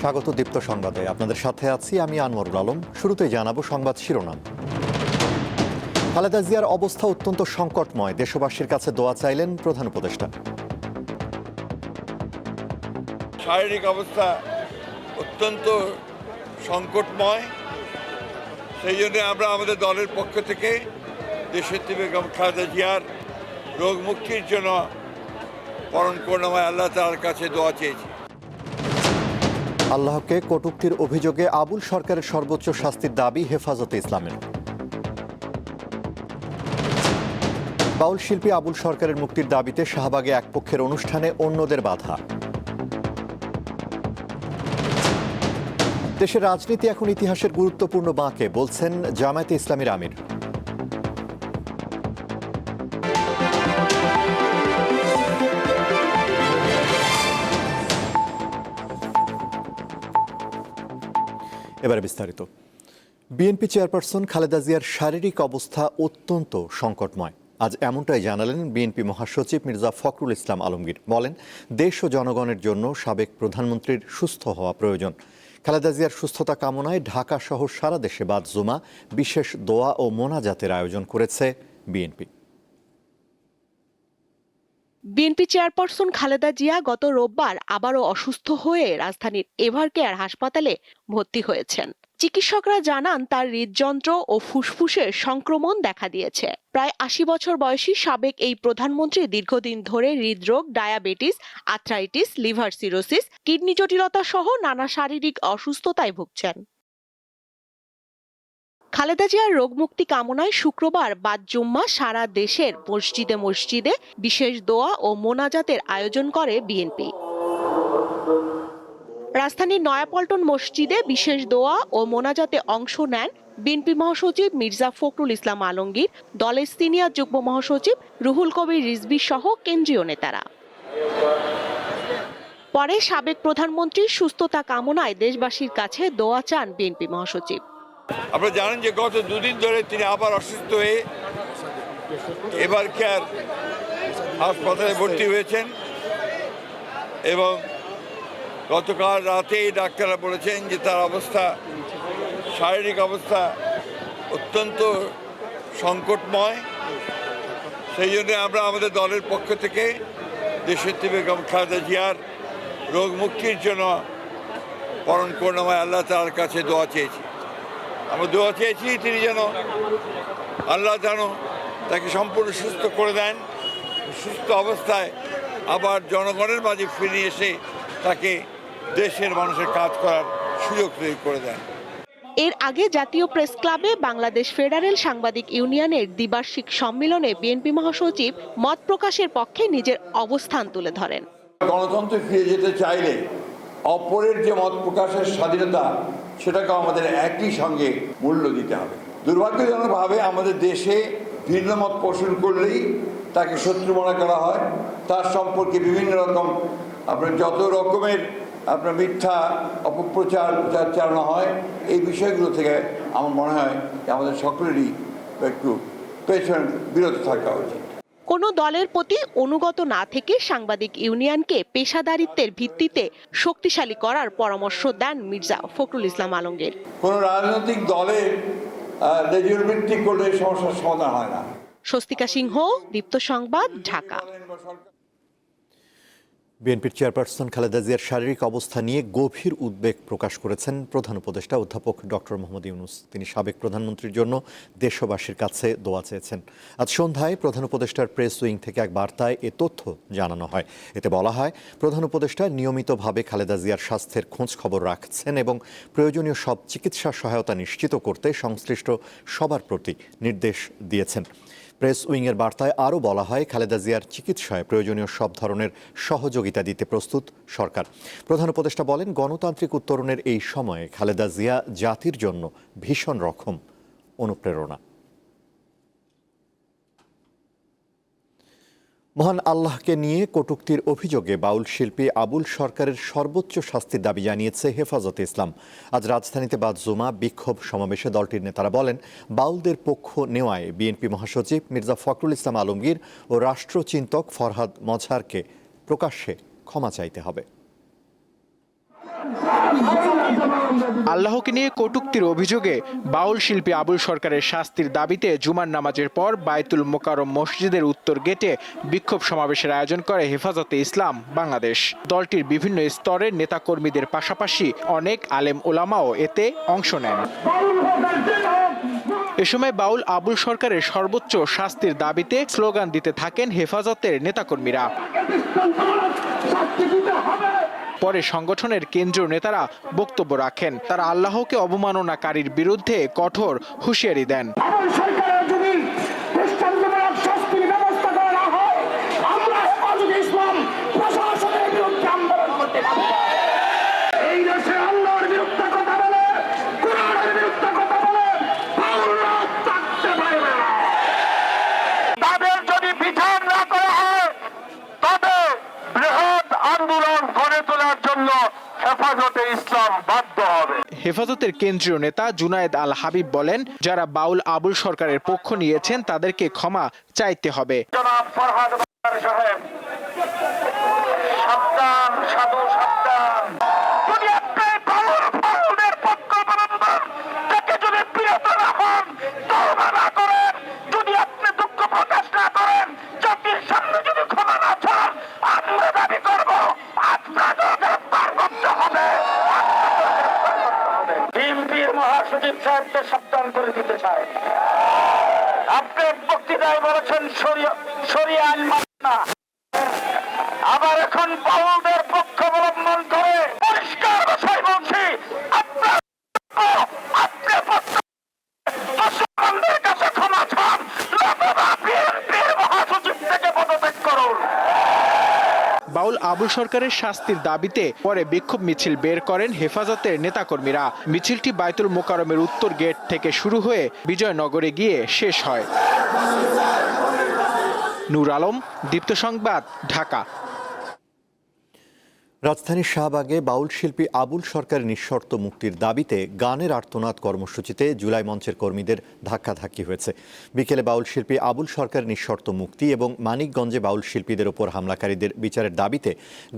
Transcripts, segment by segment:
স্বাগত দীপ্ত সংবাদে। আপনাদের সাথে আছি আমি আনোয়ারুল আলম। শুরুতেই জানাব সংবাদ শিরোনাম। খালেদা জিয়ার অবস্থা অত্যন্ত সংকটময়। দেশবাসীর কাছে দোয়া চাইলেন প্রধান উপদেষ্টা। শারীরিক অবস্থা অত্যন্ত সংকটময়। সেই জন্য আমরা আমাদের দলের পক্ষ থেকে দেশত্রী বেগম খালেদা জিয়ার রোগ মুক্তির জন্য পরম করুণাময় আল্লাহ তার কাছে দোয়া চেয়েছি। আল্লাহকে কটুক্তির অভিযোগে আবুল সরকারের সর্বোচ্চ শাস্তির দাবি হেফাজতে ইসলামের। বাউল শিল্পী আবুল সরকারের মুক্তির দাবিতে শাহবাগে এক পক্ষের অনুষ্ঠানে অন্যদের বাধা। দেশের রাজনীতি এখন ইতিহাসের গুরুত্বপূর্ণ বাঁকে, বলছেন জামায়াতে ইসলামীর আমির। এবারে বিস্তারিত। বিএনপি চেয়ারপারসন খালেদা জিয়ার শারীরিক অবস্থা অত্যন্ত সংকটময়। আজ এমনটাই জানালেন বিএনপি মহাসচিব মির্জা ফখরুল ইসলাম আলমগীর। বলেন, দেশ ও জনগণের জন্য সাবেক প্রধানমন্ত্রীর সুস্থ হওয়া প্রয়োজন। খালেদা জিয়ার সুস্থতা কামনায় ঢাকা সহ সারা দেশে বাদ জুমা, বিশেষ দোয়া ও মোনাজাতের আয়োজন করেছে BNP. BNP chairperson Khaleda Zia গত রোববার আবারও অসুস্থ হয়ে রাজধানীর এভারকেয়ার হাসপাতালে ভর্তি হয়েছেন। চিকিৎসকরা জানান, তার হৃদযন্ত্র ও ফুসফুসের সংক্রমণ দেখা দিয়েছে। প্রায় আশি বছর বয়সী সাবেক এই প্রধানমন্ত্রী দীর্ঘদিন ধরে হৃদরোগ, diabetes, arthritis, liver cirrhosis, kidney জটিলতা সহ নানা শারীরিক অসুস্থতায় ভুগছেন। খালেদা জিয়ার রোগমুক্তি কামনায় শুক্রবার বাদ জুম্মা সারা দেশের মসজিদে মসজিদে বিশেষ দোয়া ও মোনাজাতের আয়োজন করে বিএনপি। রাজধানীর নয়াপল্টন মসজিদে বিশেষ দোয়া ও মোনাজাতে অংশ নেন বিএনপি মহাসচিব মির্জা ফখরুল ইসলাম আলমগীর, দলের সিনিয়র যুগ্ম মহাসচিব রুহুল কবির রিজভী সহ কেন্দ্রীয় নেতারা। পরে সাবেক প্রধানমন্ত্রীর সুস্থতা কামনায় দেশবাসীর কাছে দোয়া চান বিএনপি মহাসচিব। আপনারা জানেন যে গত দুদিন ধরে তিনি আবার অসুস্থ হয়ে এবার কেয়ার হাসপাতালে ভর্তি হয়েছেন এবং গতকাল রাতেই ডাক্তাররা বলেছেন যে তার অবস্থা, শারীরিক অবস্থা অত্যন্ত সংকটময়। সেই জন্য আমরা আমাদের দলের পক্ষ থেকে দেশত্রী বেগম খালেদা জিয়ার রোগ মুক্তির জন্য পরম করুণাময় আল্লাহ তার কাছে দোয়া চেয়েছি। আমরা দোয়া চেয়েছি তিনি যেন আল্লাহ যেন তাকে সম্পূর্ণ সুস্থ করে দেন সুস্থ অবস্থায় আবার জনগণের মাঝে ফিরে এসে তাকে দেশের মানুষের কাজ করার সুযোগ তৈরি করে দেন। এর আগে জাতীয় প্রেস ক্লাবে বাংলাদেশ ফেডারেল সাংবাদিক ইউনিয়নের দ্বিবার্ষিক সম্মেলনে বিএনপি মহাসচিব মত প্রকাশের পক্ষে নিজের অবস্থান তুলে ধরেন। গণতন্ত্রে ফিরে যেতে চাইলে অপরের যে মত প্রকাশের স্বাধীনতা সেটাকে আমাদের একই সঙ্গে মূল্য দিতে হবে। দুর্ভাগ্যজনকভাবে আমাদের দেশে ভিন্ন মত পোষণ করলেই তাকে শত্রু মনে করা হয়। তার সম্পর্কে বিভিন্ন রকম আপনার যত রকমের আপনার মিথ্যা, অপপ্রচার, প্রচার চালানো হয়, এই বিষয়গুলো থেকে আমার মনে হয় আমাদের সকলেরই একটু পেছন বিরত থাকা উচিত। কোনো দলের প্রতি অনুগত না থেকে সাংবাদিক ইউনিয়নকে পেশাদারিত্বের ভিত্তিতে শক্তিশালী করার পরামর্শ দেন মির্জা ফখরুল ইসলাম আলমগীর। কোন রাজনৈতিক দলের করলে সমস্যার সমাধান হয় না। স্বস্তিকা সিংহ দীপ্ত সংবাদ ঢাকা। বিএনপির চেয়ারপারসন খালেদা জিয়ার শারীরিক অবস্থা নিয়ে গভীর উদ্বেগ প্রকাশ করেছেন প্রধান উপদেষ্টা অধ্যাপক ডক্টর মোহাম্মদ ইউনুস। তিনি সাবেক প্রধানমন্ত্রীর জন্য দেশবাসীর কাছে দোয়া চেয়েছেন। আজ সন্ধ্যায় প্রধান উপদেষ্টার প্রেস উইং থেকে এক বার্তায় এ তথ্য জানানো হয়। এতে বলা হয়, প্রধান উপদেষ্টা নিয়মিতভাবে খালেদা জিয়ার স্বাস্থ্যের খোঁজ খবর রাখছেন এবং প্রয়োজনীয় সব চিকিৎসা সহায়তা নিশ্চিত করতে সংশ্লিষ্ট সবার প্রতি নির্দেশ দিয়েছেন। প্রেস উইংয়ের বার্তায় আরও বলা হয়, খালেদা জিয়ার চিকিৎসায় প্রয়োজনীয় সব ধরনের সহযোগিতা দিতে প্রস্তুত সরকার। প্রধান উপদেষ্টা বলেন, গণতান্ত্রিক উত্তরণের এই সময়ে খালেদা জিয়া জাতির জন্য ভীষণ রকম অনুপ্রেরণা। মহান আল্লাহকে নিয়ে কটুক্তির অভিযোগে বাউল শিল্পী আবুল সরকারের সর্বোচ্চ শাস্তির দাবি জানিয়েছে হেফাজতে ইসলাম। আজ রাজধানীতে বাদ জুমা, বিক্ষোভ সমাবেশে দলটির নেতারা বলেন, বাউলদের পক্ষ নেওয়ায় বিএনপি মহাসচিব মির্জা ফখরুল ইসলাম আলমগীর ও রাষ্ট্রচিন্তক ফরহাদ মজহারকে প্রকাশ্যে ক্ষমা চাইতে হবে। আল্লাহকে নিয়ে কটুক্তির অভিযোগে বাউল শিল্পী আবুল সরকারের শাস্তির দাবিতে জুমার নামাজের পর বায়তুল মোকারম মসজিদের উত্তর গেটে বিক্ষোভ সমাবেশের আয়োজন করে হেফাজতে ইসলাম, বাংলাদেশ। দলটির বিভিন্ন স্তরের নেতাকর্মীদের পাশাপাশি অনেক আলেম ওলামাও এতে অংশ নেন। এ সময় বাউল আবুল সরকারের সর্বোচ্চ শাস্তির দাবিতে স্লোগান দিতে থাকেন হেফাজতের নেতাকর্মীরা। পরে সংগঠনের কেন্দ্রীয় নেতারা বক্তব্য রাখেন। তারা আল্লাহকে অবমাননাকারীর বিরুদ্ধে কঠোর হুঁশিয়ারি দেন আবার সরকারের যদি দৃষ্টান্তমূলক শাস্তির ব্যবস্থা করা না হয় আমরা হেফাজতে ইসলাম প্রশাসনের বিরুদ্ধে আন্দোলন করতে পারব এই দেশে আল্লাহর বিরুদ্ধে কথা বলে কোরআনের বিরুদ্ধে কথা বলে বাউলরা থাকতে পারবে না তাদের যদি বিচার না করা হয় তবে বৃহৎ আন্দোলন গড়ে তোলার জন্য হেফাজতে ইসলাম বাধ্য হবে। হেফাজতের কেন্দ্রীয় নেতা জুনায়েদ আল হাবিব বলেন যারা বাউল আবুল সরকারের পক্ষ নিয়েছেন তাদেরকে ক্ষমা চাইতে হবে। জনাব ফরহাদ সাহেব সাবধান সাধু সাবধান যদি আপনি বাউল ফাউলের পক্ষ বলবেন তাকে যদি বিরত রাখেন তওবা না করেন যদি আপনি দুঃখ প্রকাশ না করেন জাতির সামনে যদি ক্ষমা না চান আমরা দাবি করব আপনাকে গ্রেফতার করতে হবে বিএনপির মহাসচিব সাহেবকে সাবধান করে দিতে চাই আপনি বক্তৃতায় বলেছেন সরিয়া আবার এখন বাউলদের পক্ষ অবলম্বন করে পরিষ্কার ভাষায় বলছি আপনার আপনি মুসলমানদের কাছে ক্ষমা চান নতুবা বিএনপির মহাসচিব থেকে পদত্যাগ করুন বাউল আবুল সরকারের শাস্তির দাবিতে পরে বিক্ষোভ মিছিল বের করেন হেফাজতের নেতাকর্মীরা। মিছিলটি বাইতুল মোকারমের উত্তর গেট থেকে শুরু হয়ে বিজয়নগরে গিয়ে শেষ হয়। নূর আলম, দীপ্ত সংবাদ, ঢাকা। রাজধানীর শাহবাগে বাউল শিল্পী আবুল সরকারের নিঃশর্ত মুক্তির দাবিতে গানের আর্তনাদ কর্মসূচিতে জুলাই মঞ্চের কর্মীদের ধাক্কাধাক্কি হয়েছে। বিকেলে বাউল শিল্পী আবুল সরকারের নিঃশর্ত মুক্তি এবং মানিকগঞ্জে বাউল শিল্পীদের ওপর হামলাকারীদের বিচারের দাবিতে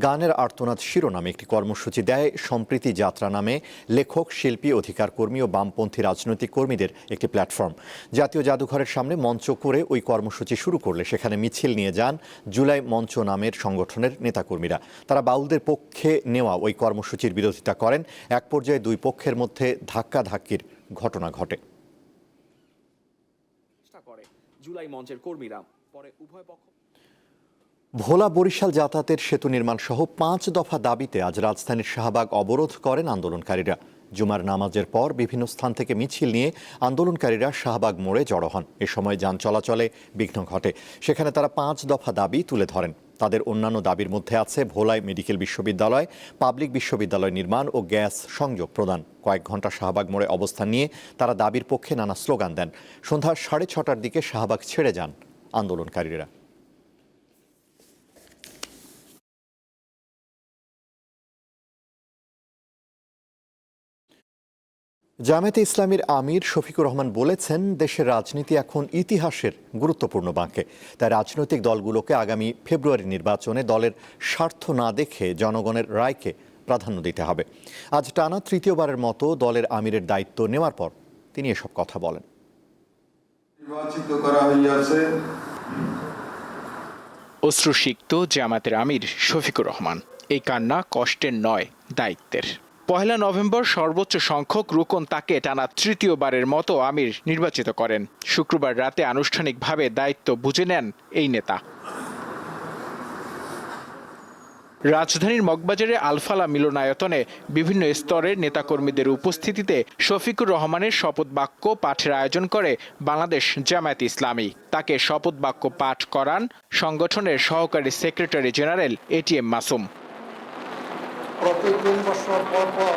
গানের আর্তনাদ শিরোনামে একটি কর্মসূচি দেয় সম্প্রীতি যাত্রা নামে লেখক, শিল্পী অধিকার কর্মী ও বামপন্থী রাজনৈতিক কর্মীদের একটি প্ল্যাটফর্ম। জাতীয় জাদুঘরের সামনে মঞ্চ করে ওই কর্মসূচি শুরু করলে সেখানে মিছিল নিয়ে যান জুলাই মঞ্চ নামের সংগঠনের নেতাকর্মীরা। তারা বাউলদের পক্ষে নেওয়া ওই কর্মসূচির বিরোধিতা করেন। এক পর্যায়ে দুই পক্ষের মধ্যে ধাক্কাধাক্কির ঘটনা ঘটে। করে জুলাই মঞ্চের কর্মীরা পরে উভয় পক্ষ ভোলা বরিশাল যাতায়াতের সেতু নির্মাণ সহ পাঁচ দফা দাবিতে আজ রাজধানীর শাহবাগ অবরোধ করেন আন্দোলনকারীরা। জুমার নামাজের পর বিভিন্ন স্থান থেকে মিছিল নিয়ে আন্দোলনকারীরা শাহবাগ মোড়ে জড়ো হন। এ সময় যান চলাচলে বিঘ্ন ঘটে। সেখানে তারা পাঁচ দফা দাবি তুলে ধরেন। তাদের অন্যান্য দাবির মধ্যে আছে ভোলাই মেডিকেল বিশ্ববিদ্যালয়, পাবলিক বিশ্ববিদ্যালয় নির্মাণ ও গ্যাস সংযোগ প্রদান। কয়েক ঘণ্টা শাহবাগ মোড়ে অবস্থান নিয়ে তারা দাবির পক্ষে নানা স্লোগান দেন। সন্ধ্যা সাড়ে ছটার দিকে শাহবাগ ছেড়ে যান আন্দোলনকারীরা। জামায়াতে ইসলামীর আমির শফিকুর রহমান বলেছেন দেশের রাজনীতি এখন ইতিহাসের গুরুত্বপূর্ণ বাঁকে। তাই রাজনৈতিক দলগুলোকে আগামী ফেব্রুয়ারি নির্বাচনে দলের স্বার্থ না দেখে জনগণের রায়কে প্রাধান্য দিতে হবে। আজ টানা তৃতীয়বারের মতো দলের আমিরের দায়িত্ব নেওয়ার পর তিনি এসব কথা বলেন। নির্বাচিত করা হইয়াছে। অশ্রুসিক্ত জামাতের আমির শফিকুর রহমান। এই কান্না কষ্টের নয় দায়িত্বের। পহেলা নভেম্বর সর্বোচ্চ সংখ্যক রুকন তাকে টানা তৃতীয়বারের মতো আমির নির্বাচিত করেন। শুক্রবার রাতে আনুষ্ঠানিকভাবে দায়িত্ব বুঝে নেন এই নেতা। রাজধানীর মগবাজারে আলফালা মিলনায়তনে বিভিন্ন স্তরের নেতাকর্মীদের উপস্থিতিতে শফিকুর রহমানের শপথ বাক্য পাঠের আয়োজন করে বাংলাদেশ জামায়াত ইসলামী। তাকে শপথ বাক্য পাঠ করান সংগঠনের সহকারী সেক্রেটারি জেনারেল এটিএম মাসুম। প্রতি তিন বছর পর পর।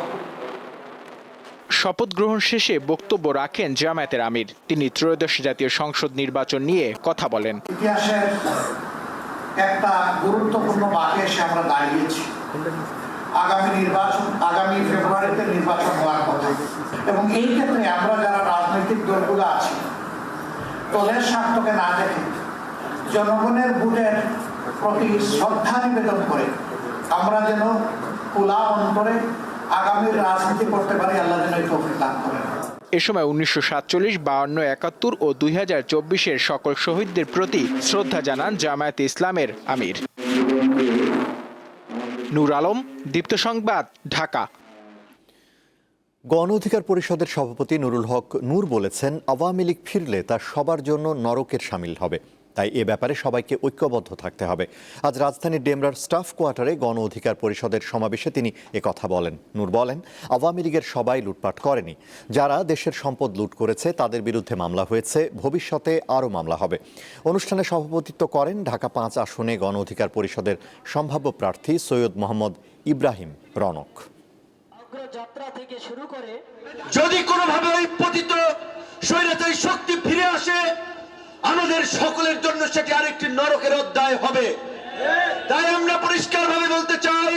শপথ গ্রহণ শেষে বক্তব্য রাখেন জামায়াতের আমির। তিনি ত্রয়োদশ জাতীয় সংসদ নির্বাচন নিয়ে কথা বলেন। ইতিহাসের একটা গুরুত্বপূর্ণ বাঁকে এসে আমরা দাঁড়িয়েছি। আগামী নির্বাচন আগামী ফেব্রুয়ারিতে নির্বাচন হওয়ার কথা। এবং এই ক্ষেত্রে আমরা যারা রাজনৈতিক দলগুলো আছি দলের স্বার্থকে না দেখে জনগণের ভোটের প্রতি শ্রদ্ধা নিবেদন করে আমরা যেন খোলা অন্তরে আগামীর রাজনীতি করতে পারি আল্লাহ যেন এই তৌফিক দান করেন। এ সময় উনিশশো সাতচল্লিশ বাউন্ন একাত্তর ও দুই হাজার চব্বিশের সকল শহীদদের প্রতি শ্রদ্ধা জানান জামায়াতে ইসলামের আমির। নূর আলম দীপ্ত সংবাদ ঢাকা। গণ অধিকার পরিষদের সভাপতি নুরুল হক নূর বলেছেন আওয়ামী লীগ ফিরলে তা সবার জন্য নরকের সামিল হবে। তাই এ ব্যাপারে সবাইকে ঐক্যবদ্ধ থাকতে হবে। আজ রাজধানীর ডেমরার স্টাফ কোয়ার্টারে গণ অধিকার পরিষদের সমাবেশে তিনি কথা বলেন। নূর বলেন আওয়ামী লীগের সবাই লুটপাট করেনি। যারা দেশের সম্পদ লুট করেছে তাদের বিরুদ্ধে মামলা হয়েছে ভবিষ্যতে আরও মামলা হবে। অনুষ্ঠানে সভাপতিত্ব করেন ঢাকা পাঁচ আসনে গণ অধিকার পরিষদের সম্ভাব্য প্রার্থী সৈয়দ মোহাম্মদ ইব্রাহিম রনক। যদি কোনোভাবে ওই পতিত স্বৈরাচারী শক্তি ফিরে আসে আমাদের সকলের জন্য সেটি আরেকটি নরকের অধ্যায় হবে। তাই আমরা পরিষ্কারভাবে বলতে চাই,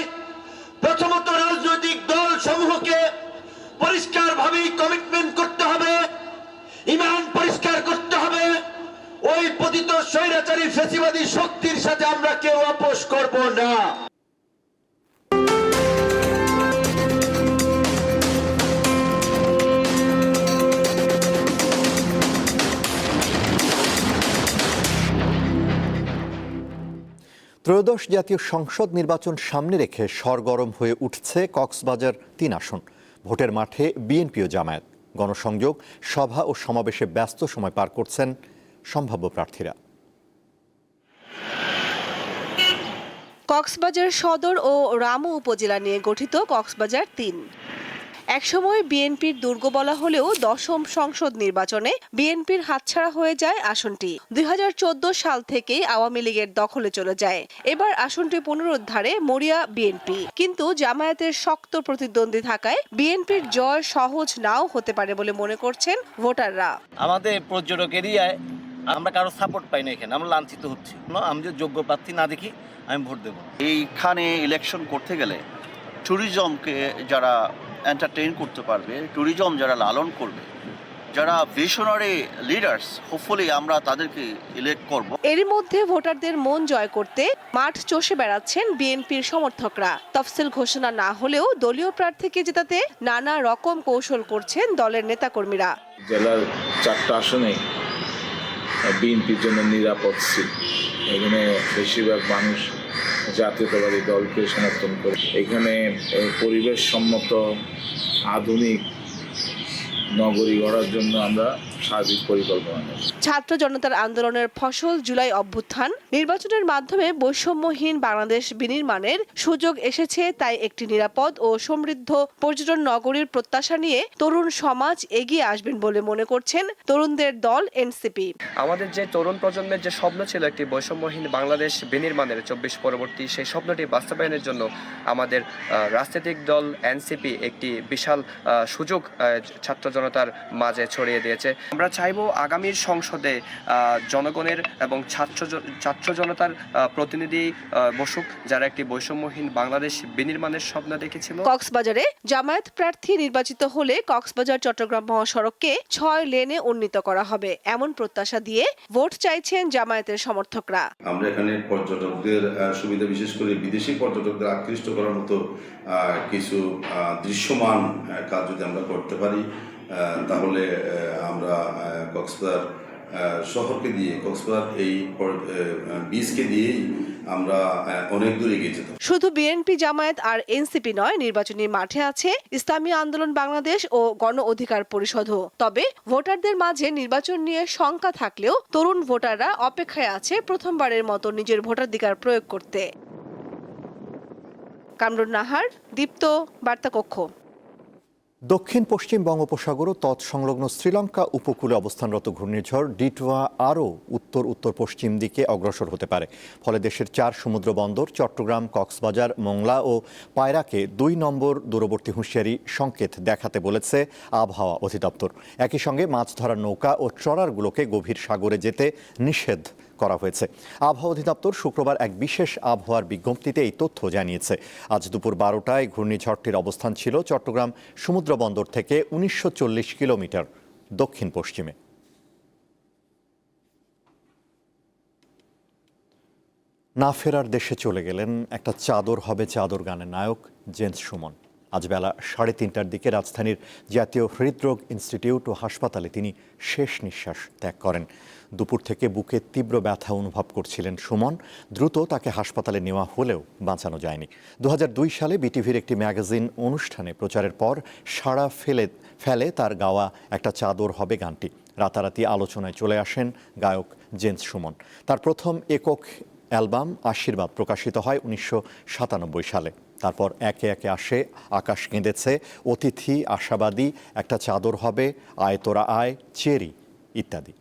প্রথমত রাজনৈতিক দল সমূহকে পরিষ্কারভাবেই কমিটমেন্ট করতে হবে, ইমান পরিষ্কার করতে হবে। ওই পতিত স্বৈরাচারী ফেসিবাদী শক্তির সাথে আমরা কেউ আপোষ করব না। ত্রয়োদশ জাতীয় সংসদ নির্বাচন সামনে রেখে সরগরম হয়ে উঠছে কক্সবাজার তিন আসন। ভোটের মাঠে বিএনপি ও জামায়াত। গণসংযোগ, সভা ও সমাবেশে ব্যস্ত সময় পার করছেন সম্ভাব্য প্রার্থীরা। কক্সবাজার সদর ও রামু উপজেলা নিয়ে গঠিত কক্সবাজার তিন। একসময় বিএনপির দুর্গ বলা হলেও দশম সংসদ নির্বাচনে বিএনপির হাতছাড়া হয়ে যায় আসনটি। দুই হাজার চোদ্দ সাল থেকেই আওয়ামী লীগের দখলে চলে যায়। এবার আসনটি পুনরুদ্ধারে মরিয়া বিএনপি। কিন্তু জামায়াতের শক্ত প্রতিদ্বন্দ্বী থাকায় বিএনপির জয় সহজ নাও হতে পারে বলে মনে করছেন ভোটাররা। আমাদের পর্যটক এরিয়ায় আমরা কারও সাপোর্ট পাই না এখানে আমরা লাঞ্ছিত হচ্ছি। না, আমি যদি যোগ্য প্রার্থী না দেখি আমি ভোট দেবো। এইখানে ইলেকশন করতে গেলে ট্যুরিজমকে যারা এন্টারটেইন করতে পারবে ট্যুরিজম যারা লালন করবে যারা ভিশনারি লিডার্স হোপফুলি আমরা তাদেরকে ইলেক্ট করব। এরই মধ্যে ভোটারদের মন জয় করতে মাঠ চষে বেড়াচ্ছেন বিএনপির সমর্থকরা। তফসিল ঘোষণা না হলেও দলীয় প্রার্থীকে জেতাতে নানা রকম কৌশল করছেন দলের নেতাকর্মীরা। জেলার চারটা আসনে বিএনপির জন্য নিরাপদ সিট এখানে বেশিরভাগ মানুষ জাতীয়তাবাদী দলকে সমর্থন করে। এখানে পরিবেশসম্মত পরিবেশ সম্মত আধুনিক নগরী গড়ার জন্য আমরা সার্বিক পরিকল্পনা ছাত্র জনতার আন্দোলনের ফসল জুলাই অভ্যুত্থান। নির্বাচনের মাধ্যমে বৈষম্যহীন বাংলাদেশ বিনির্মাণের সুযোগ এসেছে তাই একটি নিরাপদ ও সমৃদ্ধ পর্যটন নগরীর প্রত্যাশা নিয়ে তরুণ সমাজ এগিয়ে আসবেন বলে মনে করছেন তরুণদের দল এনসিপি। আমাদের যে তরুণ প্রজন্মের যে স্বপ্ন ছিল একটি বৈষম্যহীন বাংলাদেশ বিনির্মাণের চব্বিশ পরবর্তী সেই স্বপ্নটি বাস্তবায়নের জন্য আমাদের রাজনৈতিক দল এনসিপি একটি বিশাল আহ, সুযোগ ছাত্র জনতার মাঝে ছড়িয়ে দিয়েছে। আমরা চাইব আগামীর সংসদে আহ, জনগণের এবং ছাত্র ছাত্র জনতার আহ, প্রতিনিধি আহ, বসুক যারা একটি বৈষম্যহীন বাংলাদেশ বিনির্মাণের স্বপ্ন দেখেছিল। কক্সবাজারে জামায়াত প্রার্থী নির্বাচিত হলে কক্সবাজার চট্টগ্রাম মহাসড়ককে ছয় লেনে উন্নীত করা হবে এমন প্রত্যাশা দিয়ে ভোট চাইছেন জামায়াতের সমর্থকরা। আমরা এখানে পর্যটকদের সুবিধা বিশেষ করে বিদেশি পর্যটকদের আকৃষ্ট করার মতো কিছু দৃশ্যমান কাজ যদি আমরা করতে পারি তাহলে আমরা কক্সবাজার শহরকে দিয়ে, কক্সবাজার এই বীজকে দিয়েই আমরা অনেক দূর যেতে শুধু বিএনপি জামায়াত আর এনসিপি নয়, নির্বাচনী মাঠে আছে ইসলামী আন্দোলন বাংলাদেশ ও গণ অধিকার পরিষদও। তবে ভোটারদের মাঝে নির্বাচন নিয়ে শঙ্কা থাকলেও তরুণ ভোটাররা অপেক্ষায় আছে প্রথমবারের মতো নিজের ভোটাধিকার প্রয়োগ করতে। কামরুন নাহার, দীপ্ত বার্তা কক্ষ দক্ষিণ পশ্চিম বঙ্গোপসাগর ও তৎসংলগ্ন শ্রীলঙ্কা উপকূলে অবস্থানরত ঘূর্ণিঝড় ডিটোয়া আরও উত্তর উত্তর পশ্চিম দিকে অগ্রসর হতে পারে। ফলে দেশের চার সমুদ্র বন্দর, চট্টগ্রাম, কক্সবাজার, মোংলা ও পায়রাকে দুই নম্বর দূরবর্তী হুঁশিয়ারি সংকেত দেখাতে বলেছে আবহাওয়া অধিদপ্তর। একই সঙ্গে মাছ ধরার নৌকা ও ট্রলারগুলোকে গভীর সাগরে যেতে নিষেধ করা হয়েছে। আবহাওয়া অধিদপ্তর শুক্রবার এক বিশেষ আবহাওয়ার বিজ্ঞপ্তিতে এই তথ্য জানিয়েছে। আজ দুপুর বারোটায় ঘূর্ণিঝড়টির অবস্থান ছিল চট্টগ্রাম সমুদ্র বন্দর থেকে উনিশশো চল্লিশ কিলোমিটার, দক্ষিণ পশ্চিমে। না ফেরার দেশে চলে গেলেন একটা চাদর হবে চাদর গানের নায়ক জেন্স সুমন। আজ বেলা সাড়ে তিনটার দিকে রাজধানীর জাতীয় হৃদরোগ ইনস্টিটিউট ও হাসপাতালে তিনি শেষ নিঃশ্বাস ত্যাগ করেন। দুপুর থেকে বুকে তীব্র ব্যথা অনুভব করছিলেন সুমন। দ্রুত তাকে হাসপাতালে নেওয়া হলেও বাঁচানো যায়নি। দু হাজার দুই সালে বিটিভির একটি ম্যাগাজিন অনুষ্ঠানে প্রচারের পর সাড়া ফেলে ফেলে তার গাওয়া একটা চাদর হবে গানটি। রাতারাতি আলোচনায় চলে আসেন গায়ক জেমস সুমন। তার প্রথম একক অ্যালবাম আশীর্বাদ প্রকাশিত হয় উনিশশো সাতানব্বই সালে। তারপর একে একে আসে, আকাশ কেঁদেছে, অতিথি আশাবাদী, একটা চাদর হবে, আয় তোরা আয়, চেরি, ইত্যাদি।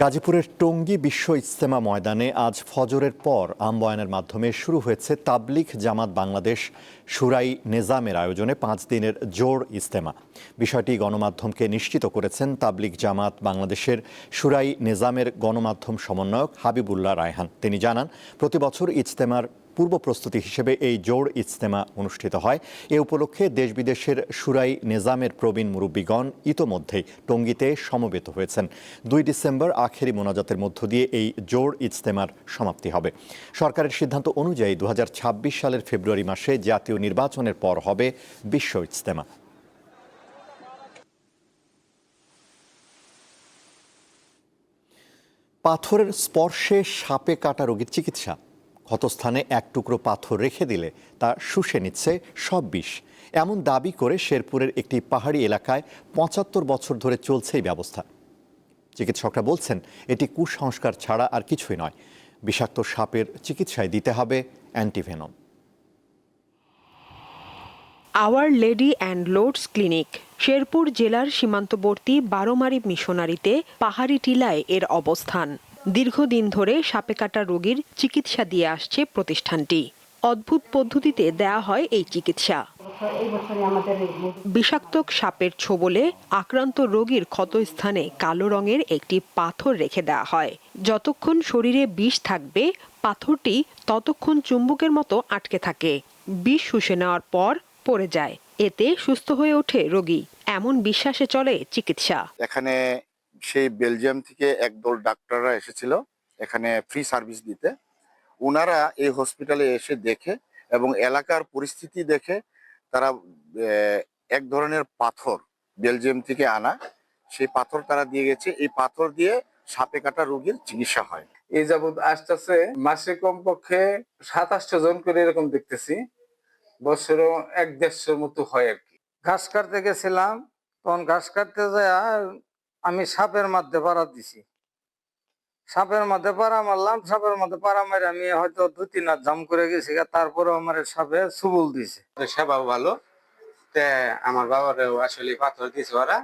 গাজীপুরের টঙ্গী বিশ্ব ইজতেমা ময়দানে আজ ফজরের পর আমবয়ানের মাধ্যমে শুরু হয়েছে তাবলিক জামাত বাংলাদেশ সুরাই নেজামের আয়োজনে পাঁচ দিনের জোর ইজতেমা। বিষয়টি গণমাধ্যমকে নিশ্চিত করেছেন তাবলিক জামাত বাংলাদেশের সুরাই নেজামের গণমাধ্যম সমন্বয়ক হাবিবুল্লাহ রায়হান। তিনি জানান, প্রতি বছর ইজতেমার পূর্ব প্রস্তুতি হিসেবে এই জোড় ইজতেমা অনুষ্ঠিত হয়। এ উপলক্ষে দেশ বিদেশের সুরাই নেজামের প্রবীণ মুরব্বীগণ ইতোমধ্যেই টঙ্গীতে সমবেত হয়েছেন। দুই ডিসেম্বর আখেরি মোনাজাতের মধ্য দিয়ে এই জোড় ইজতেমার সমাপ্তি হবে। সরকারের সিদ্ধান্ত অনুযায়ী দু হাজার ছাব্বিশ সালের ফেব্রুয়ারি মাসে জাতীয় নির্বাচনের পর হবে বিশ্ব ইজতেমা। পাথরের স্পর্শে সাপে কাটা রোগীর চিকিৎসা। ক্ষতস্থানে এক টুকরো পাথর রেখে দিলে তা শুষে নিচ্ছে সব বিষ। এমন দাবি করে শেরপুরের একটি পাহাড়ি এলাকায় পঁচাত্তর বছর ধরে চলছে এই ব্যবস্থা। চিকিৎসকরা বলছেন, এটি কুসংস্কার ছাড়া আর কিছুই নয়। বিষাক্ত সাপের চিকিৎসায় দিতে হবে antivenom. Our lady and Lourdes clinic, Sherpur জেলার সীমান্তবর্তী বারোমারি মিশনারিতে পাহাড়ি টিলায় এর অবস্থান। দীর্ঘদিন ধরে সাপে কাটা রোগীর চিকিৎসা দিয়ে আসছে প্রতিষ্ঠানটি। অদ্ভুত পদ্ধতিতে দেয়া হয় এই চিকিৎসা। বিষাক্ত সাপের ছোবলে আক্রান্ত রোগীর ক্ষতস্থানে কালো রঙের একটি পাথর রেখে দেওয়া হয়। যতক্ষণ শরীরে বিষ থাকবে, পাথরটি ততক্ষণ চুম্বকের মতো আটকে থাকে। বিষ শুষে নেওয়ার পর পড়ে যায়। এতে সুস্থ হয়ে ওঠে রোগী। এমন বিশ্বাসে চলে চিকিৎসা। এখানে সেই বেলজিয়াম থেকে একদল ডাক্তাররা এসেছিল এখানে ফ্রি সার্ভিস দিতে। ওনারা এই হসপিটালে এসে দেখে এবং এলাকার পরিস্থিতি দেখে তারা এক ধরনের পাথর বেলজিয়াম থেকে আনা। সেই পাথর তারা দিয়ে গেছে। এই পাথর দিয়ে সাপে কাটা রোগীর চিকিৎসা হয়। এই যাবৎ আসতেছে, মাসে কমপক্ষে সাতাশটা জন করে এরকম দেখতেছি। বছরও এক দেড়শোর মতো হয় আর কি। ঘাস কাটতে গেছিলাম, তখন ঘাস কাটতে যায় আমি সাপের মধ্যে পাড়া দিছি। সাপের মধ্যে পাড়া মারলাম, সাপের মধ্যে পাড়া মারি আমি হয়তো দু তিন হাত জাম করে গেছি তারপরে আমার সাপে সুবল দিছে। সেবাও ভালো। তে আমার বাবারেও আসলে পাথর দিছে ওরা।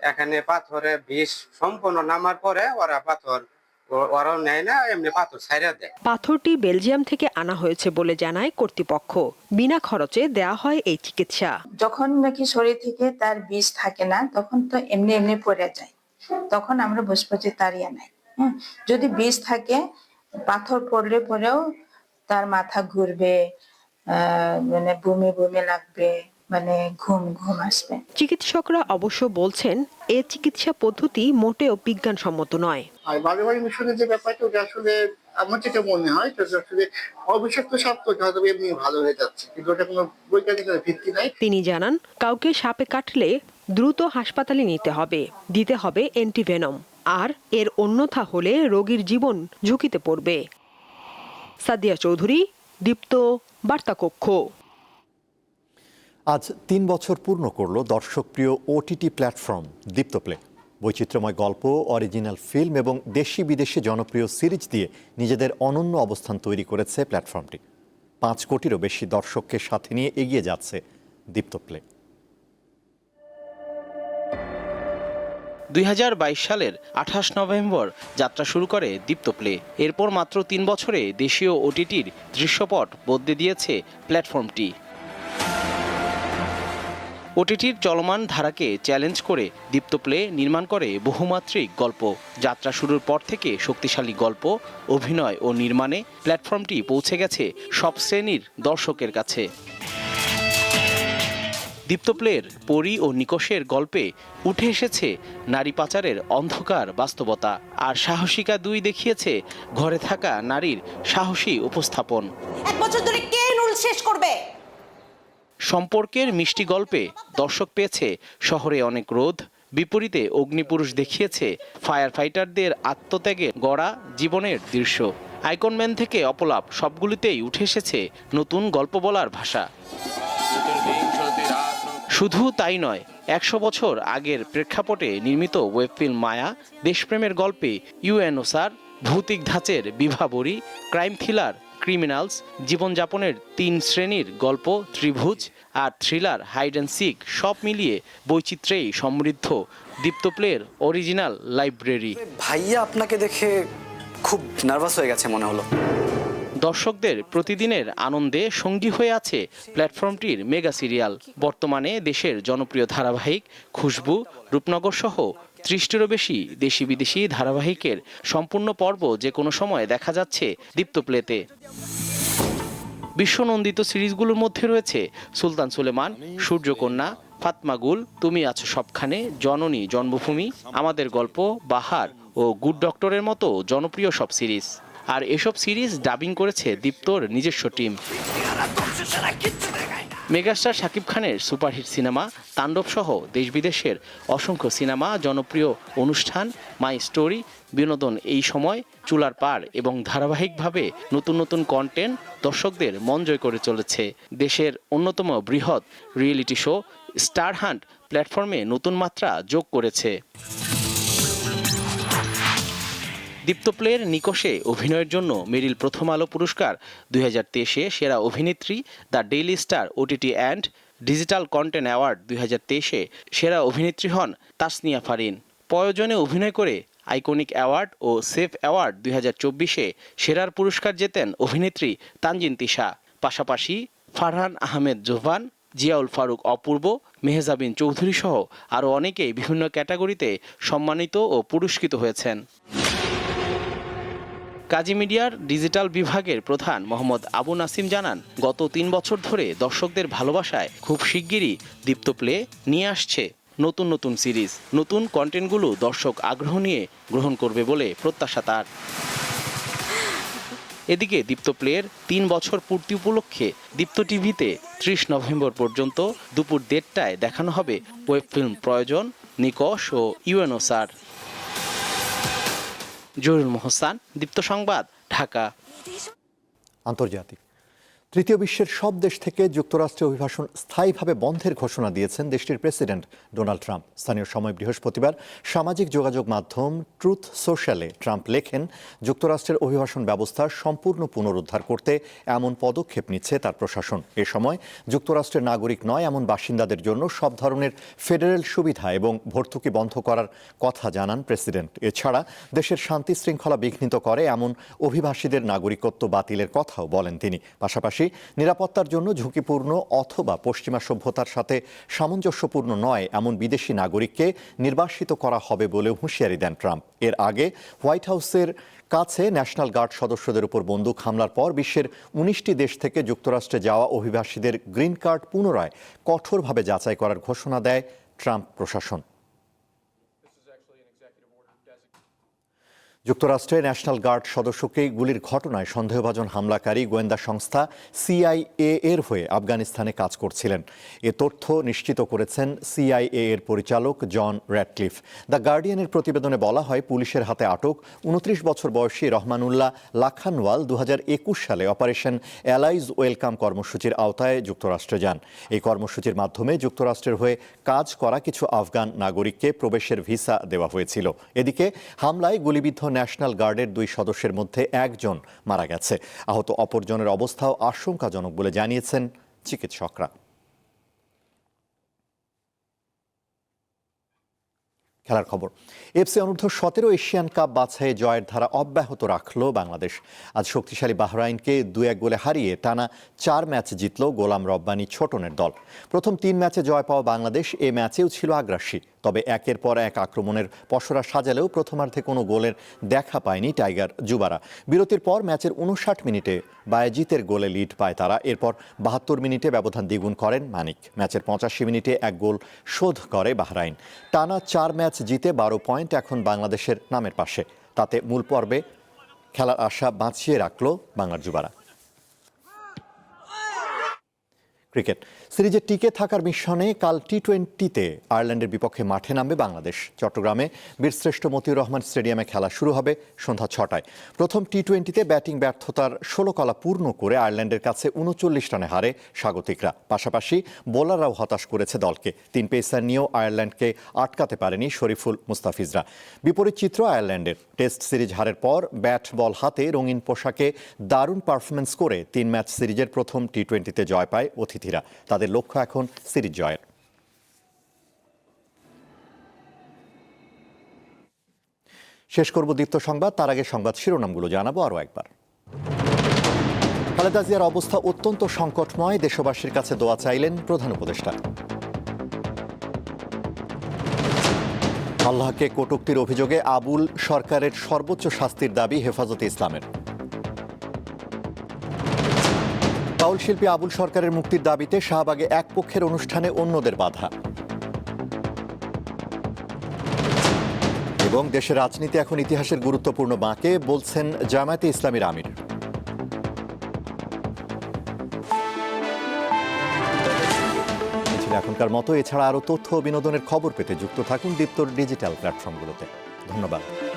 এখানে পাথরে বিষ সম্পূর্ণ নামার পরে ওরা পাথর ওরাও নেয় না এমনি পাথর ছাইরা দেয়। পাথরটি বেলজিয়াম থেকে আনা হয়েছে বলে জানায় কর্তৃপক্ষ। বিনা খরচে দেয়া হয় এই চিকিৎসা। যখন নাকি শরীর থেকে তার বিষ থাকে না তখন তো এমনি এমনি পড়ে যায়। তখন আমরা বসবো যে তাড়িয়ে নাই হ্যাঁ যদি বিষ থাকে পাথর পড়লে পরেও তার মাথা ঘুরবে আহ মানে বমি বমি লাগবে। মানে ঘুম ঘুম আসবে। চিকিৎসকরা অবশ্য বলছেন এ চিকিৎসা পদ্ধতি মোটেও বিজ্ঞানসম্মত নয়। আর বাড়ি বাড়ি মিশনের যে ব্যাপারটা ওটা আসলে আমার যেটা মনে হয় সেটা আসলে অবিষাক্ত সাপ তো হয়তো এমনি ভালো হয়ে যাচ্ছে কিন্তু ওটা কোনো বৈজ্ঞানিক ভিত্তি নাই। তিনি জানান কাউকে সাপে কাটলে দ্রুত হাসপাতালে নিতে হবে দিতে হবে অ্যান্টিভেনম আর এর অন্যথা হলে রোগীর জীবন ঝুঁকিতে পড়বে। সাদিয়া চৌধুরী দীপ্ত বার্তাকক্ষ। আজ তিন বছর পূর্ণ করল দর্শকপ্রিয় ওটিটি প্ল্যাটফর্ম দীপ্ত প্লে বৈচিত্র্যময় গল্প অরিজিনাল ফিল্ম এবং দেশি বিদেশি জনপ্রিয় সিরিজ দিয়ে নিজেদের অনন্য অবস্থান তৈরি করেছে প্ল্যাটফর্মটি পাঁচ কোটিরও বেশি দর্শককে সাথে নিয়ে এগিয়ে যাচ্ছে দীপ্ত প্লে দুই সালের আঠাশ নভেম্বর যাত্রা শুরু করে দীপ্ত প্লে এরপর মাত্র তিন বছরে দেশীয় ওটিটির দৃশ্যপট বদলে দিয়েছে প্ল্যাটফর্মটি ওটিটির চলমান ধারাকে চ্যালেঞ্জ করে দীপ্ত প্লে নির্মাণ করে বহুমাত্রিক গল্প। যাত্রা শুরুর পর থেকে শক্তিশালী গল্প, অভিনয় ও নির্মাণে প্ল্যাটফর্মটি পৌঁছে গেছে সব শ্রেণির দর্শকের কাছে। দীপ্তপ্লের পরি ও নিকষের গল্পে উঠে এসেছে নারী পাচারের অন্ধকার বাস্তবতা, আর সাহসিকা দুই দেখিয়েছে ঘরে থাকা নারীর সাহসী উপস্থাপন। এক বছর ধরে কে রুল শেষ করবে? সম্পর্কের মিষ্টি গল্পে দর্শক পেয়েছে শহরে অনেক রোধ বিপরীতে অগ্নিপুরুষ দেখিয়েছে ফায়ার ফাইটারদের আত্মত্যাগে গড়া জীবনের দৃশ্য। আইকনম্যান থেকে অপলাপ, সবগুলিতেই উঠে এসেছে নতুন গল্প বলার ভাষা। শুধু তাই নয়, একশো বছর আগের প্রেক্ষাপটে নির্মিত ওয়েব ফিল্ম মায়া, দেশপ্রেমের গল্পে ইউএনওসার ভৌতিক ধাঁচের বিভাবরী ক্রাইম থ্রিলার ক্রিমিনালস জীবনযাপনের তিন শ্রেণির গল্প ত্রিভুজ আর থ্রিলার হাইড অ্যান্ড সিক সব মিলিয়ে বৈচিত্র্যেই সমৃদ্ধ। দীপ্তপ্লের অরিজিনাল লাইব্রেরি ভাইয়া আপনাকে দেখে খুব নার্ভাস হয়ে গেছে মনে হলো। দর্শকদের প্রতিদিনের আনন্দে সঙ্গী হয়ে আছে প্ল্যাটফর্মটির মেগা সিরিয়াল বর্তমানে দেশের জনপ্রিয় ধারাবাহিক খুশবু রূপনগর সহ ত্রিশটিরও বেশি দেশি বিদেশি ধারাবাহিকের সম্পূর্ণ পর্ব যে কোনো সময় দেখা যাচ্ছে দীপ্ত প্লেতে। বিশ্বনন্দিত সিরিজগুলোর মধ্যে রয়েছে সুলতান সুলেমান, সূর্যকন্যা ফাতমাগুল তুমি আছো সবখানে, জননী, জন্মভূমি, আমাদের গল্প, বাহার ও গুড ডক্টরের মতো জনপ্রিয় সব সিরিজ। আর এসব সিরিজ ডাবিং করেছে দীপ্তর নিজস্ব টিম। মেগাস্টার শাকিব খানের সুপারহিট সিনেমা তাণ্ডব সহ দেশ বিদেশের অসংখ্য সিনেমা, জনপ্রিয় অনুষ্ঠান, মাই স্টোরি, বিনোদন এই সময় চুলার পার এবং ধারাবাহিকভাবে নতুন নতুন কন্টেন্ট দর্শকদের মন জয় করে চলেছে। দেশের অন্যতম বৃহৎ রিয়েলিটি শো স্টার হান্ট প্ল্যাটফর্মে নতুন মাত্রা যোগ করেছে। দীপ্তপ্লের নিকষে অভিনয়ের জন্য মেরিল প্রথম আলো পুরস্কার। দুই হাজার তেইশে সেরা অভিনেত্রী the Daily Star OTT and digital content award. দুই হাজার তেইশে সেরা অভিনেত্রী হন তাসনিয়া ফারিন। প্রয়োজনে অভিনয় করে আইকনিক অ্যাওয়ার্ড ও সেফ অ্যাওয়ার্ড। দুই হাজার চব্বিশে সেরার পুরস্কার জেতেন অভিনেত্রী তানজিন তিশা। পাশাপাশি ফারহান আহমেদ জোভান, জিয়াউল ফারুক অপূর্ব, মেহজাবিন চৌধুরী সহ আরও অনেকেই বিভিন্ন ক্যাটাগরিতে সম্মানিত ও পুরস্কৃত হয়েছেন। কাজী মিডিয়ার ডিজিটাল বিভাগের প্রধান মোহাম্মদ আবু নাসিম জানান, গত তিন বছর ধরে দর্শকদের ভালোবাসায় খুব শিগগিরই দীপ্ত প্লে নিয়ে আসছে নতুন নতুন সিরিজ। নতুন কন্টেন্টগুলো দর্শক আগ্রহ নিয়ে গ্রহণ করবে বলে প্রত্যাশা তার। এদিকে দীপ্ত প্লের তিন বছর পূর্তি উপলক্ষে দীপ্ত টিভিতে ত্রিশ নভেম্বর পর্যন্ত দুপুর দেড়টায় দেখানো হবে ওয়েব ফিল্ম প্রয়োজন, নিকশ ও ইউএনওসার জহিরুল মোহসান দীপ্ত সংবাদ ঢাকা। আন্তর্জাতিক। তৃতীয় বিশ্বের সব দেশ থেকে যুক্তরাষ্ট্রে অভিবাসন স্থায়ীভাবে বন্ধের ঘোষণা দিয়েছেন দেশটির প্রেসিডেন্ট ডোনাল্ড ট্রাম্প। স্থানীয় সময় বৃহস্পতিবার সামাজিক যোগাযোগ মাধ্যম ট্রুথ সোশ্যালে ট্রাম্প লেখেন, যুক্তরাষ্ট্রের অভিবাসন ব্যবস্থা সম্পূর্ণ পুনরুদ্ধার করতে এমন পদক্ষেপ নিচ্ছে তার প্রশাসন। এ সময় যুক্তরাষ্ট্রের নাগরিক নয়, এমন বাসিন্দাদের জন্য সব ধরনের ফেডারেল সুবিধা এবং ভর্তুকি বন্ধ করার কথা জানান প্রেসিডেন্ট। এছাড়া দেশের শান্তি শৃঙ্খলা বিঘ্নিত করে এমন অভিবাসীদের নাগরিকত্ব বাতিলের কথাও বলেন তিনি। পাশাপাশি নিরাপত্তার জন্য ঝুঁকিপূর্ণ অথবা পশ্চিমা সভ্যতার সাথে সামঞ্জস্যপূর্ণ নয় এমন বিদেশি নাগরিককে নির্বাসিত করা হবে বলেও হুঁশিয়ারি দেন ট্রাম্প। এর আগে হোয়াইট হাউসের কাছে ন্যাশনাল গার্ড সদস্যদের উপর বন্দুক হামলার পর বিশ্বের উনিশটি দেশ থেকে যুক্তরাষ্ট্রে যাওয়া অভিবাসীদের গ্রিন কার্ড পুনরায় কঠোরভাবে যাচাই করার ঘোষণা দেয় ট্রাম্প প্রশাসন। যুক্তরাষ্ট্রে ন্যাশনাল গার্ড সদস্যকে গুলির ঘটনায় সন্দেহভাজন হামলাকারী গোয়েন্দা সংস্থা সিআইএ এর হয়ে আফগানিস্তানে কাজ করছিলেন। এ তথ্য নিশ্চিত করেছেন সিআইএ এর পরিচালক জন র্যাডক্লিফ। দ্য গার্ডিয়ানের প্রতিবেদনে বলা হয়, পুলিশের হাতে আটক উনত্রিশ বছর বয়সী রহমানুল্লাহ লাখানওয়াল দু হাজার একুশ সালে অপারেশন অ্যালাইজ ওয়েলকাম কর্মসূচির আওতায় যুক্তরাষ্ট্রে যান। এই কর্মসূচির মাধ্যমে যুক্তরাষ্ট্রের হয়ে কাজ করা কিছু আফগান নাগরিককে প্রবেশের ভিসা দেওয়া হয়েছিল। এদিকে হামলায় গুলিবিদ্ধ ন্যাশনাল গার্ডের দুই সদস্যের মধ্যে একজন মারা গেছে। আহত অপরজনের অবস্থাও আশঙ্কাজনক বলে জানিয়েছেন চিকিৎসকরা। খেলার খবর। এফসি অনূর্ধ্ব সতেরো এশিয়ান কাপ বাছাইয়ে জয়ের ধারা অব্যাহত রাখল বাংলাদেশ। আজ শক্তিশালী বাহরাইনকে দু এক গোলে হারিয়ে টানা চার ম্যাচ জিতল গোলাম রব্বানি ছোটনের দল। প্রথম তিন ম্যাচে জয় পাওয়া বাংলাদেশ, এ ম্যাচেও ছিল আগ্রাসী। তবে একের পর এক আক্রমণের পসরা সাজালেও প্রথমার্ধে কোনো গোলের দেখা পায়নি টাইগার যুবারা। বিরতির পর ম্যাচের উনষাট মিনিটে বায়াজিতের গোলে লিড পায় তারা। এরপর বাহাত্তর মিনিটে ব্যবধান দ্বিগুণ করেন মানিক। ম্যাচের পঁচাশি মিনিটে এক গোল শোধ করে বাহরাইন। টানা চার ম্যাচ জিতে বারো পয়েন্ট এখন বাংলাদেশের নামের পাশে। তাতে মূল পর্বে খেলার আশা বাঁচিয়ে রাখল বাংলার যুবারা। ক্রিকেট। সিরিজে টিকে থাকার মিশনে কাল টি টোয়েন্টিতে আয়ারল্যান্ডের বিপক্ষে মাঠে নামবে বাংলাদেশ। চট্টগ্রামে বীরশ্রেষ্ঠ মতিউর রহমান স্টেডিয়ামে খেলা শুরু হবে সন্ধ্যা ছটায়। প্রথম টি টোয়েন্টিতে ব্যাটিং ব্যর্থতার ষোলো কলা পূর্ণ করে আয়ারল্যান্ডের কাছে উনচল্লিশ রানে হারে স্বাগতিকরা। পাশাপাশি বোলাররাও হতাশ করেছে দলকে। তিন পেসার নিয়েও আয়ারল্যান্ডকে আটকাতে পারেনি শরীফুল মুস্তাফিজরা। বিপরীত চিত্র আয়ারল্যান্ডের। টেস্ট সিরিজ হারের পর ব্যাট বল হাতে রঙিন পোশাকে দারুণ পারফরমেন্স করে তিন ম্যাচ সিরিজের প্রথম টি টোয়েন্টিতে জয় পায় অতিথিরা তাদের লক্ষ্য এখন সিরিজ জয়ের। শেষ করব দীপ্ত সংবাদ, তার আগে সংবাদ শিরোনামগুলো জানাব আরও একবার। খালেদা জিয়ার অবস্থা অত্যন্ত সংকটময়, দেশবাসীর কাছে দোয়া চাইলেন প্রধান উপদেষ্টা। আল্লাহকে কটুক্তির অভিযোগে আবুল সরকারের সর্বোচ্চ শাস্তির দাবি হেফাজতে ইসলামের। বাউল শিল্পী আবুল সরকারের মুক্তির দাবিতে শাহবাগে এক পক্ষের অনুষ্ঠানে অন্যদের বাধা। এবং দেশের রাজনীতি এখন ইতিহাসের গুরুত্বপূর্ণ বাঁকে, বলছেন জামায়াতে ইসলামীর আমির। এখনকার মতো। এছাড়া আরও তথ্য ও বিনোদনের খবর পেতে যুক্ত থাকুন দীপ্তর ডিজিটাল প্ল্যাটফর্মগুলোতে। ধন্যবাদ।